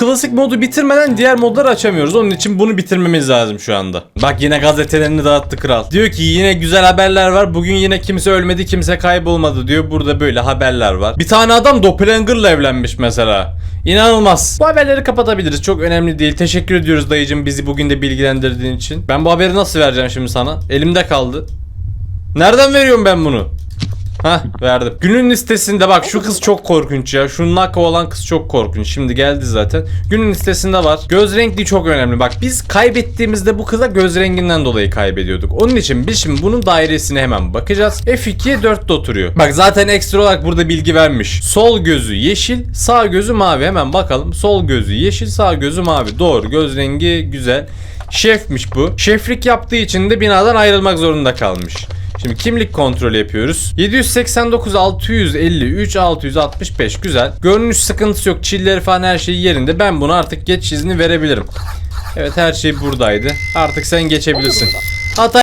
klasik modu bitirmeden diğer modları açamıyoruz. Onun için bunu bitirmemiz lazım şu anda. Bak yine gazetelerini dağıttı kral. Diyor ki yine güzel haberler var. Bugün yine kimse ölmedi, kimse kaybolmadı diyor. Burada böyle haberler var. Bir tane adam doppelganger'la evlenmiş mesela. İnanılmaz. Bu haberleri kapatabiliriz. Çok önemli değil. Teşekkür ediyoruz dayıcım bizi bugün de bilgilendirdiğin için. Ben bu haberi nasıl vereceğim şimdi sana? Elimde kaldı. Nereden veriyorum ben bunu? Hah verdim. Günün listesinde bak şu kız çok korkunç ya. Şu Naka olan kız çok korkunç. Şimdi geldi zaten. Günün listesinde var. Göz renkli çok önemli. Bak biz kaybettiğimizde bu kıza göz renginden dolayı kaybediyorduk. Onun için biz şimdi bunun dairesine hemen bakacağız. F2'ye 4'te oturuyor. Bak zaten ekstra olarak burada bilgi vermiş. Sol gözü yeşil, sağ gözü mavi. Hemen bakalım. Sol gözü yeşil, sağ gözü mavi. Doğru. Göz rengi güzel. Şefmiş bu. Şeflik yaptığı için de binadan ayrılmak zorunda kalmış. Şimdi kimlik kontrolü yapıyoruz. 789 653 665 güzel. Görünüş sıkıntısı yok. Çilleri falan her şey yerinde. Ben bunu artık geç izni verebilirim. Evet her şey buradaydı. Artık sen geçebilirsin. Hata